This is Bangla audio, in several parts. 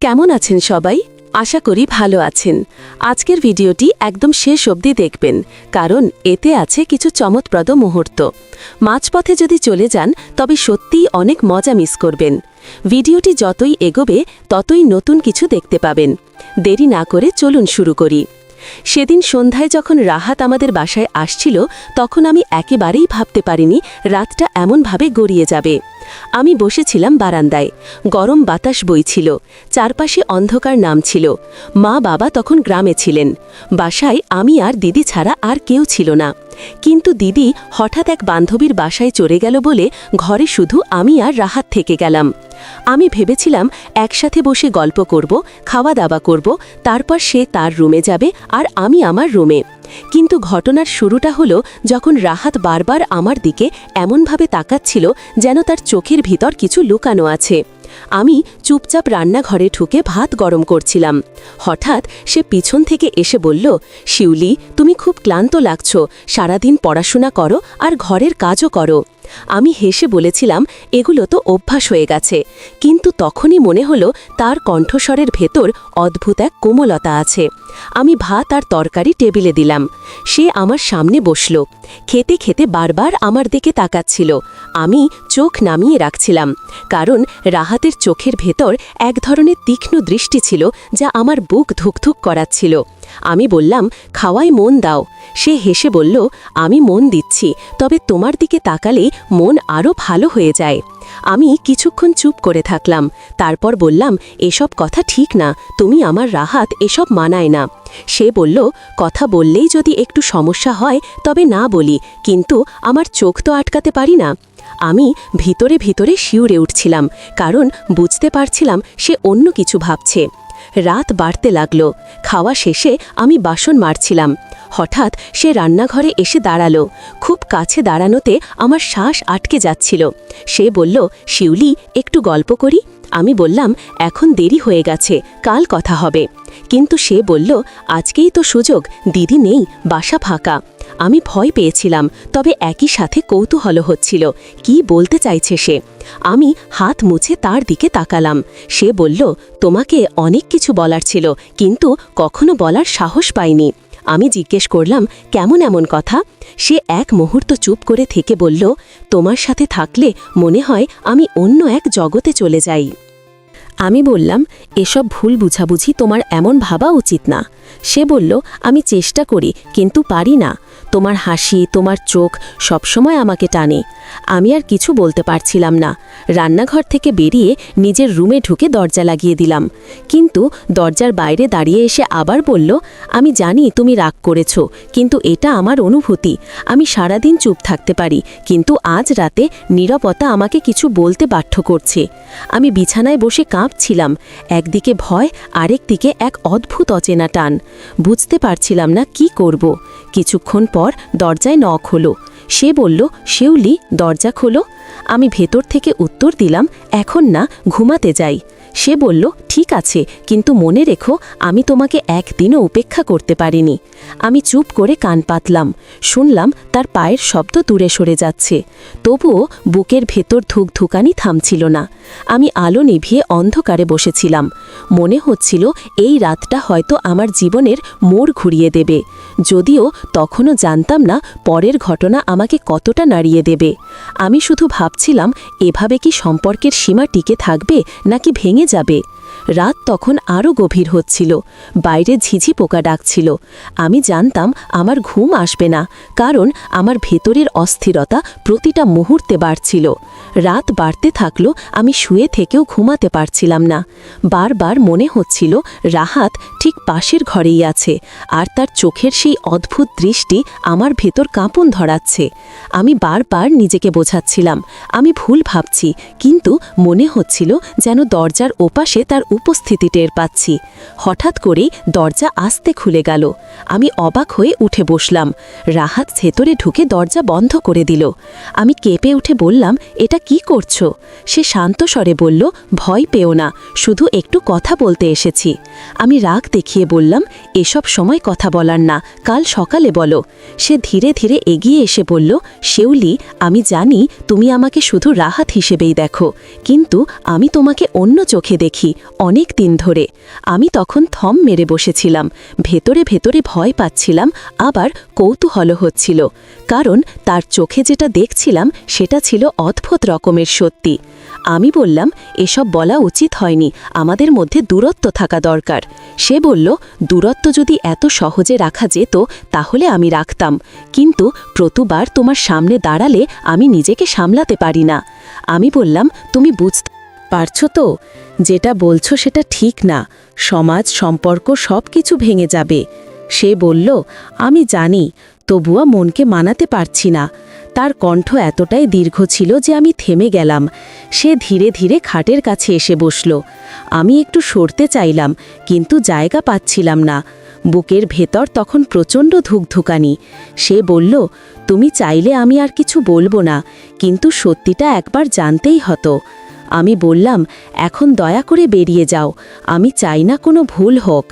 কেমন আছেন সবাই? আশা করি ভালো আছেন। আজকের ভিডিওটি একদম শেষ অবধি দেখবেন, কারণ এতে আছে কিছু চমৎপ্রদ মুহূর্ত। মাঝপথে যদি চলে যান, তবে সত্যিই অনেক মজা মিস করবেন। ভিডিওটি যতই এগোবে, ততই নতুন কিছু দেখতে পাবেন। দেরি না করে চলুন শুরু করি। সেদিন সন্ধ্যায় যখন রাহাত আমাদের বাসায় আসছিল, তখন আমি একেবারেই ভাবতে পারিনি রাতটা এমনভাবে গড়িয়ে যাবে। আমি বসেছিলাম বারান্দায়। গরম বাতাস বইছিল। চারপাশে অন্ধকার নাম ছিল। মা বাবা তখন গ্রামে ছিলেন। বাসায় আমি আর দিদি ছাড়া আর কেউ ছিল না। কিন্তু দিদি হঠাৎ এক বান্ধবীর বাসায় চড়ে গেল বলে ঘরে শুধু আমি আর রাহাত থেকে গেলাম। আমি ভেবেছিলাম একসাথে বসে গল্প করব, খাওয়া দাওয়া করব, তারপর সে তার রুমে যাবে আর আমি আমার রুমে। কিন্তু ঘটনার শুরুটা হলো যখন রাহাত বারবার আমার দিকে এমনভাবে তাকাচ্ছিল যেন তার চোখের ভিতর কিছু লুকানো আছে। আমি চুপচাপ রান্নাঘরে ঠুকে ভাত গরম করছিলাম। হঠাৎ সে পিছন থেকে এসে বলল, শিউলি, তুমি খুব ক্লান্ত লাগছ। সারাদিন পড়াশোনা করো আর ঘরের কাজও করো। আমি হেসে বলেছিলাম, এগুলো তো অভ্যাস হয়ে গেছে। কিন্তু তখনই মনে হলো তার কণ্ঠস্বরের ভেতর অদ্ভুত এক কোমলতা আছে। আমি ভাত আর তরকারি টেবিলে দিলাম। সে আমার সামনে বসল। খেতে খেতে বারবার আমার দিকে তাকাচ্ছিল। আমি চোখ নামিয়ে রাখছিলাম, কারণ রাহাতের চোখের ভেতর এক ধরনের তীক্ষ্ণ দৃষ্টি ছিল যা আমার বুক ধুকধুক করাচ্ছিল। আমি বললাম, খাওয়াই মন দাও। সে হেসে বলল, আমি মন দিচ্ছি, তবে তোমার দিকে তাকালে মন আরও ভালো হয়ে যায়। আমি কিছুক্ষণ চুপ করে থাকলাম। তারপর বললাম, এসব কথা ঠিক না, তুমি আমার রাহাত, এসব মানায় না। সে বলল, কথা বললেই যদি একটু সমস্যা হয়, তবে না বলি, কিন্তু আমার চোখ তো আটকাতে পারি না। আমি ভিতরে ভিতরে শিউরে উঠছিলাম, কারণ বুঝতে পারছিলাম সে অন্য কিছু ভাবছে। রাত বাড়তে লাগল। খাওয়া শেষে আমি বাসন মারছিলাম। হঠাৎ সে রান্নাঘরে এসে দাঁড়াল। খুব কাছে দাঁড়ানোতে আমার শ্বাস আটকে যাচ্ছিল। সে বলল, শিউলি, একটু গল্প করি? আমি বললাম, এখন দেরি হয়ে গেছে, কাল কথা হবে। কিন্তু সে বলল, আজকেই তো সুযোগ, দিদি নেই, বাসা ফাঁকা। আমি ভয় পেয়েছিলাম, তবে একই সাথে কৌতূহল হচ্ছিল। কি বলতে চাইছে সে? আমি হাত মুছে তার দিকে তাকালাম। সে বলল, তোমাকে অনেক কিছু বলার ছিল, কিন্তু কখনো বলার সাহস পাইনি। আমি জিজ্ঞেস করলাম, কেমন এমন কথা? সে এক মুহূর্ত চুপ করে থেকে বলল, তোমার সাথে থাকলে মনে হয় আমি অন্য এক জগতে চলে যাই। আমি বললাম, এসব ভুল বুঝাবুঝি তোমার এমন ভাবা উচিত না। সে বলল, আমি চেষ্টা করি, কিন্তু পারি না। তোমার হাসি, তোমার চোখ সবসময় আমাকে টানে। আমি আর কিছু বলতে পারছিলাম না। রান্নাঘর থেকে বেরিয়ে নিজের রুমে ঢুকে দরজা লাগিয়ে দিলাম। কিন্তু দরজার বাইরে দাঁড়িয়ে এসে আবার বলল, আমি জানি তুমি রাগ করেছ, কিন্তু এটা আমার অনুভূতি। আমি সারাদিন চুপ থাকতে পারি, কিন্তু আজ রাতে নিরবতা আমাকে কিছু বলতে বাধ্য করছে। আমি বিছানায় বসে কাঁপছিলাম, একদিকে ভয় আরেক দিকে এক অদ্ভুত অচেনা টান। বুঝতে পারছিলাম না কি করব। কিছুক্ষণ পর দরজায় নখ হলো। সে বলল, শিউলি, দরজা খোলো। আমি ভেতর থেকে উত্তর দিলাম, এখন না, ঘুমাতে যাই। সে বলল, ঠিক আছে, কিন্তু মনে রেখো, আমি তোমাকে একদিনও উপেক্ষা করতে পারিনি। আমি চুপ করে কান পাতলাম। শুনলাম তার পায়ের শব্দ দূরে সরে যাচ্ছে। তবুও বুকের ভেতর ধুক ধুকানি থামছিল না। আমি আলো নিভিয়ে অন্ধকারে বসেছিলাম। মনে হচ্ছিল, এই রাতটা হয়তো আমার জীবনের মোড় ঘুরিয়ে দেবে। যদিও তখনও জানতাম না, পরের ঘটনা আমাকে কতটা নাড়িয়ে দেবে। আমি শুধু ভাবছিলাম, এভাবে কি সম্পর্কের সীমা টিকে থাকবে, নাকি ভেঙে যাবে। রাত তখন আরও গভীর হচ্ছিল। বাইরে ঝিঝি পোকা ডাকছিল। আমি জানতাম আমার ঘুম আসবে না, কারণ আমার ভেতরের অস্থিরতা প্রতিটা মুহূর্তে বাড়ছিল। রাত বাড়তে থাকল আমি শুয়ে থেকেও ঘুমাতে পারছিলাম না। বারবার মনে হচ্ছিল রাহাত ঠিক পাশের ঘরেই আছে, আর তার চোখের সেই অদ্ভুত দৃষ্টি আমার ভেতর কাঁপন ধরাচ্ছে। আমি বারবার নিজেকে বোঝাচ্ছিলাম, আমি ভুল ভাবছি, কিন্তু মনে হচ্ছিল যেন দরজার ওপাশে তার উপস্থিতি টের পাচ্ছি। হঠাৎ করেই দরজা আস্তে খুলে গেল। আমি অবাক হয়ে উঠে বসলাম। রাহাত ভেতরে ঢুকে দরজা বন্ধ করে দিল। আমি কেঁপে উঠে বললাম, এটা কি করছ? সে শান্ত স্বরে বলল, ভয় পেও না, শুধু একটু কথা বলতে এসেছি। আমি রাগ দেখিয়ে বললাম, এসব সময় কথা বলার না, কাল সকালে বলো। সে ধীরে ধীরে এগিয়ে এসে বলল, শেউলি, আমি জানি তুমি আমাকে শুধু রাহাত হিসেবেই দেখো, কিন্তু আমি তোমাকে অন্য চোখে দেখি অনেক দিন ধরে। আমি তখন থম মেরে বসেছিলাম। ভেতরে ভেতরে ভয় পাচ্ছিলাম, আবার কৌতূহল হচ্ছিল। কারণ তার চোখে যেটা দেখছিলাম, সেটা ছিল অদ্ভুত রকমের সত্যি। আমি বললাম, এসব বলা উচিত হয়নি, আমাদের মধ্যে দূরত্ব থাকা দরকার। সে বলল, দূরত্ব যদি এত সহজে রাখা যেত, তাহলে আমি রাখতাম। কিন্তু প্রতুবার তোমার সামনে দাঁড়ালে আমি নিজেকে সামলাতে পারি না। আমি বললাম, তুমি বুঝতে পারছ তো? যেটা বলছো সেটা ঠিক না। সমাজ, সম্পর্ক সব কিছু ভেঙে যাবে। সে বলল, আমি জানি, তবুও মনকে মানাতে পারছি না। তার কণ্ঠ এতটাই দীর্ঘ ছিল যে আমি থেমে গেলাম। সে ধীরে ধীরে খাটের কাছে এসে বসল। আমি একটু সরতে চাইলাম, কিন্তু জায়গা পাচ্ছিলাম না। বুকের ভেতর তখন প্রচণ্ড ধুকধুকানি। সে বলল, তুমি চাইলে আমি আর কিছু বলব না, কিন্তু সত্যিটা একবার জানতেই হতো। আমি বললাম, এখন দয়া করে বেরিয়ে যাও, আমি চাই না কোনো ভুল হোক।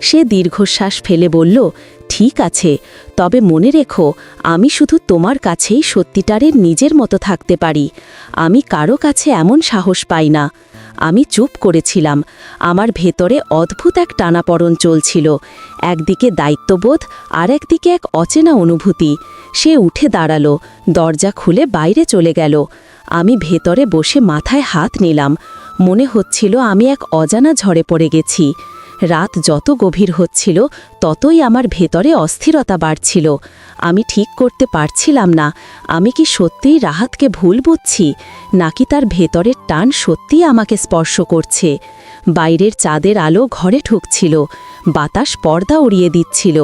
সে দীর্ঘশ্বাস ফেলে বলল, ঠিক আছে, তবে মনে রেখো, আমি শুধু তোমার কাছেই সত্যিটারের নিজের মতো থাকতে পারি। আমি কারও কাছে এমন সাহস পাই না। আমি চুপ করেছিলাম। আমার ভেতরে অদ্ভুত এক টানাপড়ন চলছিল, একদিকে দায়িত্ববোধ আর একদিকে এক অচেনা অনুভূতি। সে উঠে দাঁড়াল, দরজা খুলে বাইরে চলে গেল। আমি ভেতরে বসে মাথায় হাত নিলাম। মনে হচ্ছিল আমি এক অজানা ঝড়ে পড়ে গেছি। রাত যত গভীর হচ্ছিল, ততই আমার ভেতরে অস্থিরতা বাড়ছিল। আমি ঠিক করতে পারছিলাম না। আমি কি সত্যিই রাহাতকে ভুল বুঝছি, নাকি তার ভেতরের টান সত্যিই আমাকে স্পর্শ করছে? বাইরের চাঁদের আলো ঘরে ঠুকছিল বাতাস পর্দা উড়িয়ে দিচ্ছিল।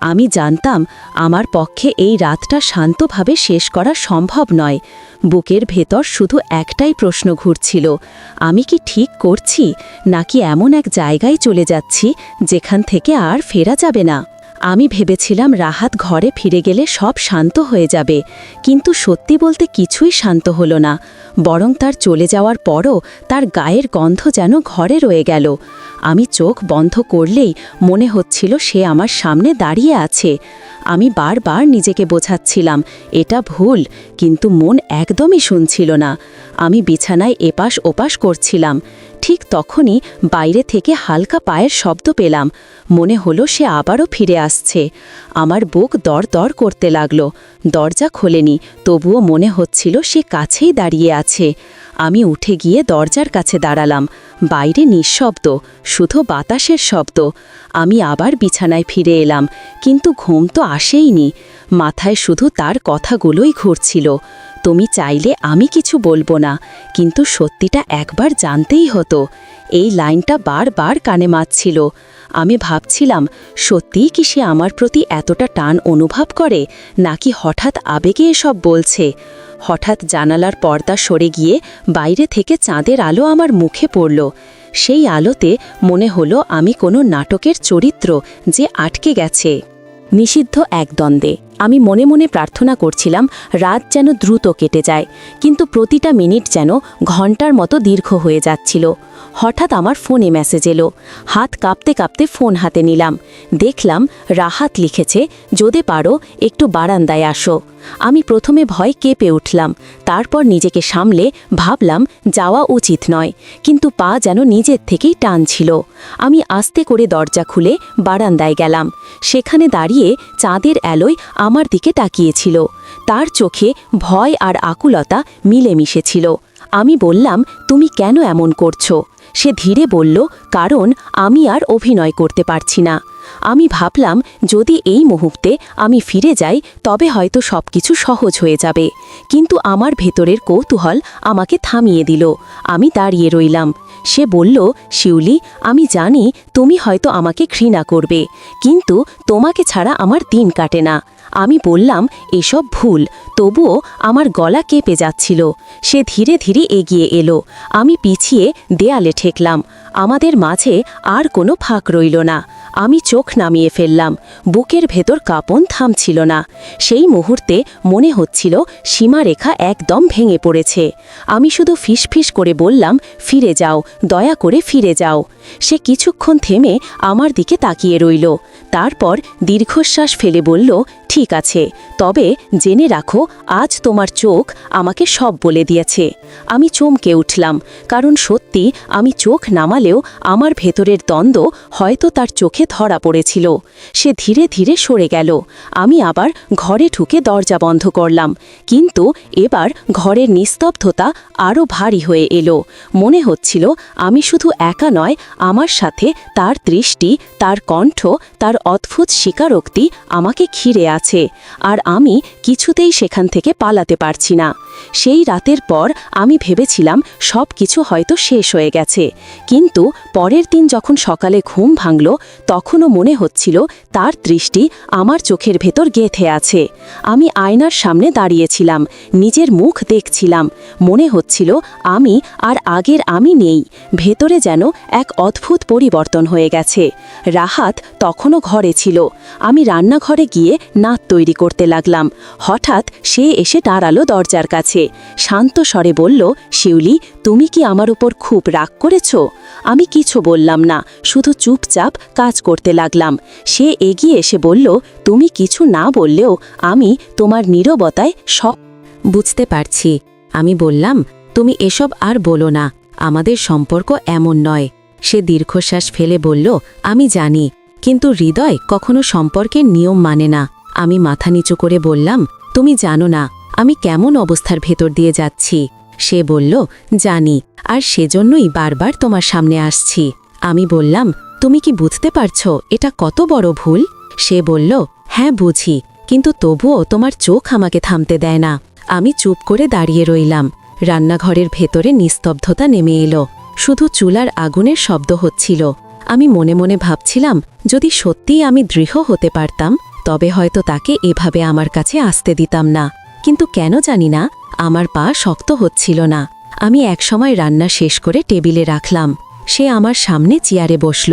আমি জানতাম আমার পক্ষে এই রাতটা শান্তভাবে শেষ করা সম্ভব নয়। বুকের ভেতর শুধু একটাই প্রশ্ন ঘুরছিল, আমি কি ঠিক করছি, নাকি এমন এক জায়গায় চলে যাচ্ছি, যেখান থেকে আর ফেরা যাবে না? আমি ভেবেছিলাম রাহাত ঘরে ফিরে গেলে সব শান্ত হয়ে যাবে, কিন্তু সত্যি বলতে কিছুই শান্ত হলো না। বরং তার চলে যাওয়ার পরও তার গায়ের গন্ধ যেন ঘরে রয়ে গেল। আমি চোখ বন্ধ করলেই মনে হচ্ছিল সে আমার সামনে দাঁড়িয়ে আছে। আমি বারবার নিজেকে বোঝাচ্ছিলাম, এটা ভুল, কিন্তু মন একদমই শুনছিল না। আমি বিছানায় এপাশ ওপাশ করছিলাম। ঠিক তখনই বাইরে থেকে হালকা পায়ের শব্দ পেলাম। মনে হলো সে আবারও ফিরে আসছে। আমার বুক দর দর করতে লাগল। দরজা খোলেনি, তবুও মনে হচ্ছিল সে কাছেই দাঁড়িয়ে আছে। আমি উঠে গিয়ে দরজার কাছে দাঁড়ালাম। বাইরে নিঃশব্দ, শুধু বাতাসের শব্দ। আমি আবার বিছানায় ফিরে এলাম, কিন্তু ঘুম তো আসেইনি। মাথায় শুধু তার কথাগুলোই ঘুরছিল। তুমি চাইলে আমি কিছু বলব না, কিন্তু সত্যিটা একবার জানতেই হতো। এই লাইনটা বারবার কানে মারছিল। আমি ভাবছিলাম, সত্যিই কি সে আমার প্রতি এতটা টান অনুভব করে, নাকি হঠাৎ আবেগে এসব বলছে? হঠাৎ জানালার পর্দা সরে গিয়ে বাইরে থেকে চাঁদের আলো আমার মুখে পড়ল। সেই আলোতে মনে হলো আমি কোনো নাটকের চরিত্র যে আটকে গেছে। নিষিদ্ধ এক দ্বন্দ্বে। আমি মনে মনে প্রার্থনা করছিলাম, রাত যেন দ্রুত কেটে যায়, কিন্তু প্রতিটা মিনিট যেন ঘণ্টার মতো দীর্ঘ হয়ে যাচ্ছিল। হঠাৎ আমার ফোনে মেসেজ এলো। হাত কাঁপতে কাঁপতে ফোন হাতে নিলাম। দেখলাম রাহাত লিখেছে, যদি পারো, একটু বারান্দায় আসো। আমি প্রথমে ভয় কেঁপে উঠলাম, তারপর নিজেকে সামলে ভাবলাম, যাওয়া উচিত নয়, কিন্তু পা যেন নিজের থেকেই টান ছিল। আমি আস্তে করে দরজা খুলে বারান্দায় গেলাম, সেখানে দাঁড়িয়ে চাঁদের অ্যালোয় আমার দিকে তাকিয়েছিল। তার চোখে ভয় আর আকুলতা মিলেমিশে ছিল আমি বললাম, তুমি কেন এমন করছ? সে ধীরে বলল, কারণ আমি আর অভিনয় করতে পারছি না। আমি ভাবলাম, যদি এই মুহূর্তে আমি ফিরে যাই, তবে হয়তো সবকিছু সহজ হয়ে যাবে। কিন্তু আমার ভেতরের কৌতূহল আমাকে থামিয়ে দিল। আমি দাঁড়িয়ে রইলাম। সে বলল, শিউলি, আমি জানি তুমি হয়তো আমাকে ঘৃণা করবে, কিন্তু তোমাকে ছাড়া আমার দিন কাটে না। আমি বললাম, এসব ভুল। তবুও আমার গলা কেঁপে যাচ্ছিল। সে ধীরে ধীরে এগিয়ে এলো। আমি পিছিয়ে দেয়ালে ঠেকলাম। আমাদের মাঝে আর কোনো ফাঁক রইল না। আমি চোখ নামিয়ে ফেললাম। বুকের ভেতর কাঁপন থামছিল না। সেই মুহূর্তে মনে হচ্ছিল সীমারেখা একদম ভেঙে পড়েছে। আমি শুধু ফিসফিস করে বললাম, ফিরে যাও, দয়া করে ফিরে যাও। সে কিছুক্ষণ থেমে আমার দিকে তাকিয়ে রইল। তারপর দীর্ঘশ্বাস ফেলে বলল ঠিক আছে, তবে জেনে রাখো, আজ তোমার চোখ আমাকে সব বলে দিয়েছে। আমি চমকে উঠলাম, কারণ সত্যি আমি চোখ নামালেও আমার ভেতরের দ্বন্দ্ব হয়তো তার চোখে ধরা পড়েছিল। সে ধীরে ধীরে সরে গেল। আমি আবার ঘরে ঢুকে দরজা বন্ধ করলাম, কিন্তু এবার ঘরের নিস্তব্ধতা আরও ভারী হয়ে এলো। মনে হচ্ছিল আমি শুধু একা নয়, আমার সাথে তার দৃষ্টি, তার কণ্ঠ, তার অদ্ভুত স্বীকারোক্তি আমাকে ঘিরে আছে, আর আমি কিছুতেই সেখান থেকে পালাতে পারছি না। সেই রাতের পর আমি ভেবেছিলাম সব কিছু হয়তো শেষ হয়ে গেছে। কিন্তু পরের দিন যখন সকালে ঘুম ভাঙল, তখনও মনে হচ্ছিল তার দৃষ্টি আমার চোখের ভেতর গেথে আছে। আমি আয়নার সামনে দাঁড়িয়েছিলাম, নিজের মুখ দেখছিলাম। মনে হচ্ছিল আমি আর আগের আমি নেই, ভেতরে যেন এক অদ্ভুত পরিবর্তন হয়ে গেছে। রাহাত তখনও ঘরে ছিল। আমি রান্নাঘরে গিয়ে নাত তৈরি করতে লাগলাম। হঠাৎ সে এসে দাঁড়াল দরজার কাছে। শান্ত স্বরে বলল, শিউলি, তুমি কি আমার উপর খুব রাগ করেছ? আমি কিছু বললাম না, শুধু চুপচাপ কাজ করতে লাগলাম। সে এগিয়ে এসে বলল, তুমি কিছু না বললেও আমি তোমার নীরবতায় সব বুঝতে পারছি। আমি বললাম, তুমি এসব আর বলো না, আমাদের সম্পর্ক এমন নয়। সে দীর্ঘশ্বাস ফেলে বলল, আমি জানি, কিন্তু হৃদয় কখনো সম্পর্কের নিয়ম মানে না। আমি মাথা নিচু করে বললাম, তুমি জানো না, আমি কেমন অবস্থার ভেতর দিয়ে যাচ্ছি? সে বলল, জানি, আর সেজন্যই বারবার তোমার সামনে আসছি। আমি বললাম, তুমি কি বুঝতে পারছ, এটা কত বড় ভুল? সে বলল হ্যাঁ বুঝি, কিন্তু তবুও তোমার চোখ আমাকে থামতে দেয় না। আমি চুপ করে দাঁড়িয়ে রইলাম। রান্নাঘরের ভেতরে নিস্তব্ধতা নেমে এলো। শুধু চুলার আগুনের শব্দ হচ্ছিল। আমি মনে মনে ভাবছিলাম, যদি সত্যিই আমি দৃঢ় হতে পারতাম তবে হয়তো তাকে এভাবে আমার কাছে আসতে দিতাম না। কিন্তু কেন জানি না, আমার পা শক্ত হচ্ছিল না। আমি একসময় রান্না শেষ করে টেবিলে রাখলাম। সে আমার সামনে চেয়ারে বসল।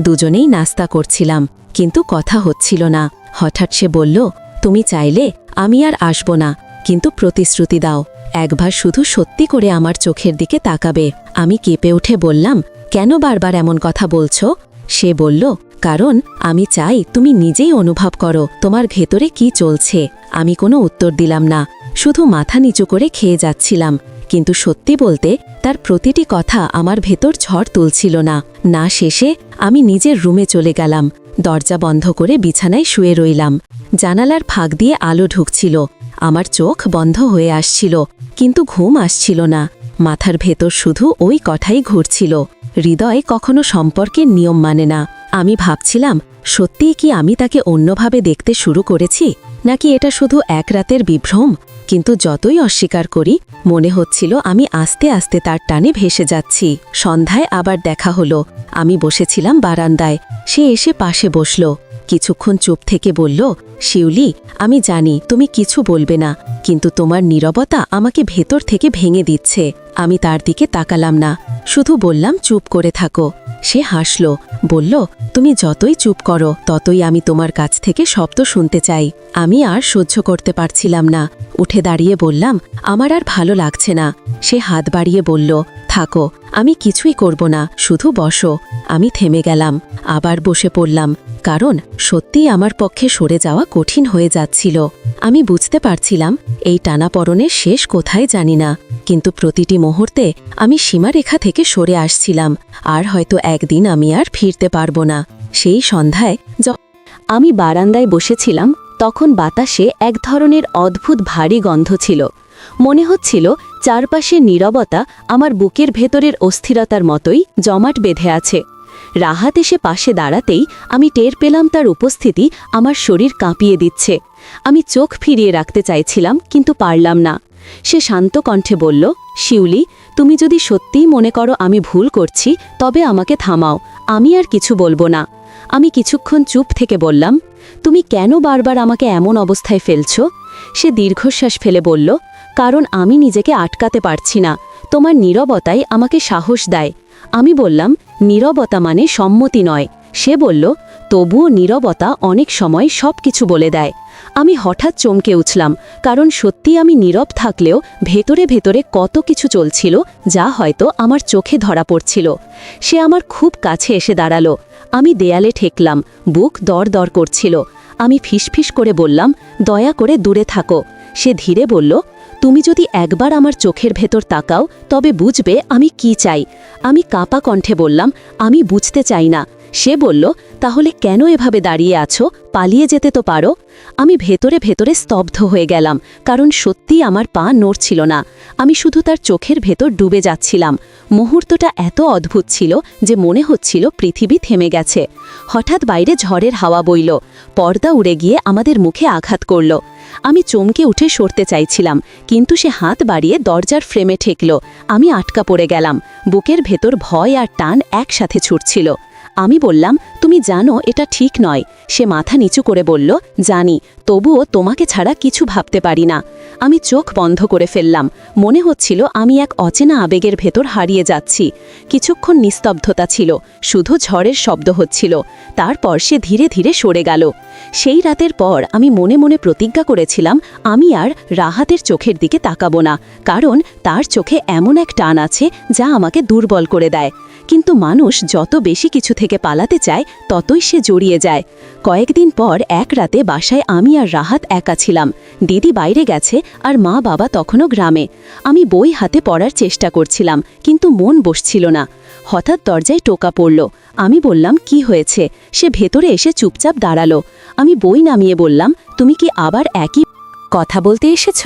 দুজনেই নাস্তা করছিলাম, কিন্তু কথা হচ্ছিল না। হঠাৎ সে বলল, তুমি চাইলে আমি আর আসব না, কিন্তু প্রতিশ্রুতি দাও। একবার শুধু সত্যি করে আমার চোখের দিকে তাকাবে। আমি কেঁপে উঠে বললাম, কেন বারবার এমন কথা বলছো? সে বলল কারণ আমি চাই তুমি নিজেই অনুভব করো তোমার ভেতরে কি চলছে। আমি কোনো উত্তর দিলাম না। শুধু মাথা নিচু করে খেয়ে যাচ্ছিলাম। কিন্তু সত্যি বলতে, তার প্রতিটি কথা আমার ভেতর ঝড় তুলছিল না। না শেষে আমি নিজের রুমে চলে গেলাম। দরজা বন্ধ করে বিছানায় শুয়ে রইলাম। জানালার ফাঁক দিয়ে আলো ঢুকছিল। আমার চোখ বন্ধ হয়ে আসছিল, কিন্তু ঘুম আসছিল না। মাথার ভেতর শুধু ওই কথাই ঘুরছিল, হৃদয় কখনো সম্পর্কের নিয়ম মানে না। আমি ভাবছিলাম, সত্যিই কি আমি তাকে অন্যভাবে দেখতে শুরু করেছি? নাকি এটা শুধু এক রাতের বিভ্রম? কিন্তু যতই অস্বীকার করি, মনে হচ্ছিল আমি আস্তে আস্তে তার টানে ভেসে যাচ্ছি। সন্ধ্যায় আবার দেখা হলো। আমি বসেছিলাম বারান্দায়। সে এসে পাশে বসল। কিছুক্ষণ চুপ থেকে বলল, শিউলি, আমি জানি তুমি কিছু বলবে না, কিন্তু তোমার নীরবতা আমাকে ভেতর থেকে ভেঙে দিচ্ছে। আমি তার দিকে তাকালাম না, শুধু বললাম, চুপ করে থাকো। সে হাসল, বলল, তুমি যতই চুপ করো, ততই আমি তোমার কাছ থেকে শব্দ শুনতে চাই। আমি আর সহ্য করতে পারছিলাম না। উঠে দাঁড়িয়ে বললাম, আমার আর ভালো লাগছে না। সে হাত বাড়িয়ে বলল থাকো, আমি কিছুই করব না, শুধু বসো। আমি থেমে গেলাম, আবার বসে পড়লাম, কারণ সত্যিই আমার পক্ষে সরে যাওয়া কঠিন হয়ে যাচ্ছিল। আমি বুঝতে পারছিলাম, এই টানাপড়নের শেষ কোথায় জানি না, কিন্তু প্রতিটি মুহূর্তে আমি সীমারেখা থেকে সরে আসছিলাম, আর হয়তো একদিন আমি আর ফিরতে পারব না। সেই সন্ধ্যায় আমি বারান্দায় বসেছিলাম, তখন বাতাসে এক ধরনের অদ্ভুত ভারী গন্ধ ছিল। মনে হচ্ছিল চারপাশে নীরবতা আমার বুকের ভেতরের অস্থিরতার মতোই জমাট বেঁধে আছে। রাহাত এসে পাশে দাঁড়াতেই আমি টের পেলাম তার উপস্থিতি আমার শরীর কাঁপিয়ে দিচ্ছে। আমি চোখ ফিরিয়ে রাখতে চাইছিলাম, কিন্তু পারলাম না। সে শান্ত কণ্ঠে বলল, শিউলি, তুমি যদি সত্যিই মনে করো আমি ভুল করছি, তবে আমাকে থামাও, আমি আর কিছু বলব না। আমি কিছুক্ষণ চুপ থেকে বললাম, তুমি কেন বারবার আমাকে এমন অবস্থায় ফেলছো? সে দীর্ঘশ্বাস ফেলে বলল কারণ আমি নিজেকে আটকাতে পারছি না। তোমার নীরবতাই আমাকে সাহস দেয়। আমি বললাম, নীরবতা মানে সম্মতি নয়। সে বলল, তবুও নীরবতা অনেক সময় সব কিছু বলে দেয়। আমি হঠাৎ চমকে উঠলাম, কারণ সত্যি আমি নীরব থাকলেও ভেতরে ভেতরে কত কিছু চলছিল, যা হয়তো আমার চোখে ধরা পড়ছিল। সে আমার খুব কাছে এসে দাঁড়াল। আমি দেয়ালে ঠেকলাম, বুক দর দর করছিল। আমি ফিসফিস করে বললাম, দয়া করে দূরে থাকো। সে ধীরে বলল তুমি যদি একবার আমার চোখের ভেতর তাকাও, তবে বুঝবে আমি কি চাই। আমি কাপা কণ্ঠে বললাম, আমি বুঝতে চাই না। সে বলল, তাহলে কেন এভাবে দাঁড়িয়ে আছো? পালিয়ে যেতে তো পারো। আমি ভেতরে ভেতরে স্তব্ধ হয়ে গেলাম, কারণ সত্যিই আমার পা নড়ছিল না। আমি শুধু তার চোখের ভেতর ডুবে যাচ্ছিলাম। মুহূর্তটা এত অদ্ভুত ছিল যে মনে হচ্ছিল পৃথিবী থেমে গেছে। হঠাৎ বাইরে ঝড়ের হাওয়া বইল। পর্দা উড়ে গিয়ে আমাদের মুখে আঘাত করল। আমি চমকে উঠে সরতে চাইছিলাম, কিন্তু সে হাত বাড়িয়ে দরজার ফ্রেমে ঠেকল। আমি আটকা পড়ে গেলাম। বুকের ভেতর ভয় আর টান একসাথে ছুটছিল। আমি বললাম, তুমি জানো, এটা ঠিক নয়। সে মাথা নিচু করে বলল, জানি, তবুও তোমাকে ছাড়া কিছু ভাবতে পারি না। আমি চোখ বন্ধ করে ফেললাম। মনে হচ্ছিল আমি এক অচেনা আবেগের ভেতর হারিয়ে যাচ্ছি। কিছুক্ষণ নিস্তব্ধতা ছিল, শুধু ঝড়ের শব্দ হচ্ছিল। তারপর সে ধীরে ধীরে সরে গেল। সেই রাতের পর আমি মনে মনে প্রতিজ্ঞা করেছিলাম, আমি আর রাহাতের চোখের দিকে তাকাবো না, কারণ তার চোখে এমন এক টান আছে যা আমাকে দুর্বল করে দেয়। কিন্তু মানুষ যত বেশি কিছু থেকে পালাতে চায়, ততই সে জড়িয়ে যায়। কয়েকদিন পর এক রাতে বাসায় আমি আর রাহাত একা ছিলাম। দিদি বাইরে গেছে আর মা বাবা তখনও গ্রামে। আমি বই হাতে পড়ার চেষ্টা করছিলাম, কিন্তু মন বসছিল না। হঠাৎ দরজায় টোকা পড়ল। আমি বললাম, কি হয়েছে? সে ভেতরে এসে চুপচাপ দাঁড়াল। আমি বই নামিয়ে বললাম, তুমি কি আবার একই কথা বলতে এসেছ?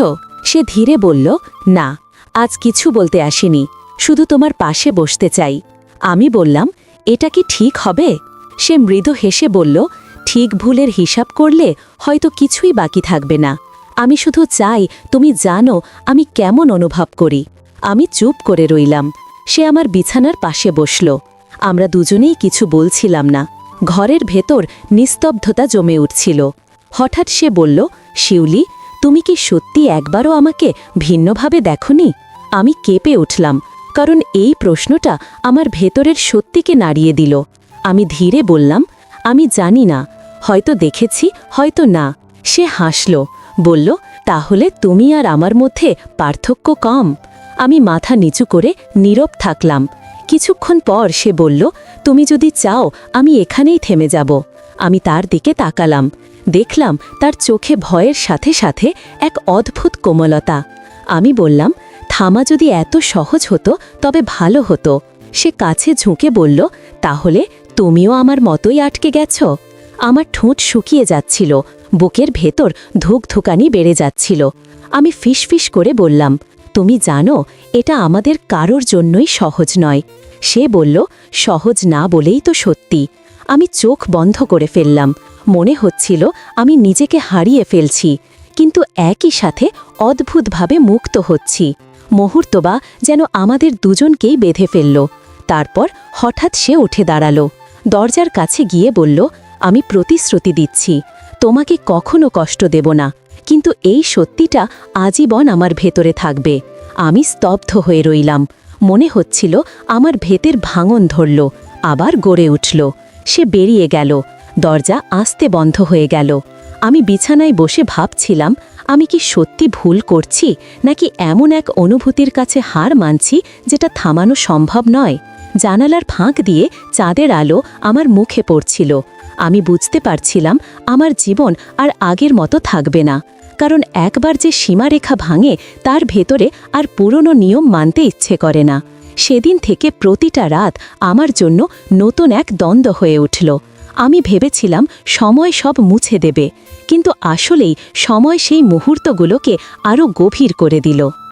সে ধীরে বলল, না, আজ কিছু বলতে আসিনি। শুধু তোমার পাশে বসতে চাই। আমি বললাম, এটা কি ঠিক হবে? সে মৃদু হেসে বলল, ঠিক ভুলের হিসাব করলে হয়তো কিছুই বাকি থাকবে না। আমি শুধু চাই, তুমি জানো আমি কেমন অনুভব করি। আমি চুপ করে রইলাম। সে আমার বিছানার পাশে বসল। আমরা দুজনেই কিছু বলছিলাম না। ঘরের ভেতর নিস্তব্ধতা জমে উঠছিল। হঠাৎ সে বলল, শিউলি, তুমি কি সত্যি একবারও আমাকে ভিন্নভাবে দেখনি? আমি কেঁপে উঠলাম। কারণ এই প্রশ্নটা আমার ভেতরের সত্যিকে নাড়িয়ে দিল। আমি ধীরে বললাম, আমি জানি না, হয়তো দেখেছি, হয়তো না। সে হাসল, বলল, তাহলে তুমি আর আমার মধ্যে পার্থক্য কম। আমি মাথা নিচু করে নীরব থাকলাম। কিছুক্ষণ পর সে বলল, তুমি যদি চাও, আমি এখানেই থেমে যাব। আমি তার দিকে তাকালাম। দেখলাম তার চোখে ভয়ের সাথে সাথে এক অদ্ভুত কোমলতা। আমি বললাম থামা যদি এত সহজ হতো, তবে ভালো হতো। সে কাছে ঝুঁকে বলল, তাহলে তুমিও আমার মতোই আটকে গেছ? আমার ঠোঁট শুকিয়ে যাচ্ছিল, বুকের ভেতর ধুকধুকানি বেড়ে যাচ্ছিল। আমি ফিসফিস করে বললাম, তুমি জানো, এটা আমাদের কারোর জন্যই সহজ নয়। সে বলল, সহজ না বলেই তো সত্যি। আমি চোখ বন্ধ করে ফেললাম। মনে হচ্ছিল আমি নিজেকে হারিয়ে ফেলছি, কিন্তু একই সাথে অদ্ভুতভাবে মুক্ত হচ্ছি। মুহূর্তবা যেন আমাদের দুজনকেই বেঁধে ফেলল। তারপর হঠাৎ সে উঠে দাঁড়াল। দরজার কাছে গিয়ে বলল, আমি প্রতিশ্রুতি দিচ্ছি। তোমাকে কখনো কষ্ট দেব না। কিন্তু এই সত্যিটা আজীবন আমার ভেতরে থাকবে। আমি স্তব্ধ হয়ে রইলাম। মনে হচ্ছিল আমার ভেতের ভাঙন ধরল, আবার গড়ে উঠল। সে বেরিয়ে গেল। দরজা আস্তে বন্ধ হয়ে গেল। আমি বিছানায় বসে ভাবছিলাম আমি কি সত্যি ভুল করছি, নাকি এমন এক অনুভূতির কাছে হার মানছি যেটা থামানো সম্ভব নয়? জানালার ফাঁক দিয়ে চাঁদের আলো আমার মুখে পড়ছিল। আমি বুঝতে পারছিলাম আমার জীবন আর আগের মতো থাকবে না। কারণ একবার যে সীমারেখা ভাঙে, তার ভেতরে আর পুরনো নিয়ম মানতে ইচ্ছে করে না। সেদিন থেকে প্রতিটা রাত আমার জন্য নতুন এক দ্বন্দ্ব হয়ে উঠল। আমি ভেবেছিলাম সময় সব মুছে দেবে, কিন্তু আসলেই সময় সেই মুহূর্তগুলোকে আরও গভীর করে দিল।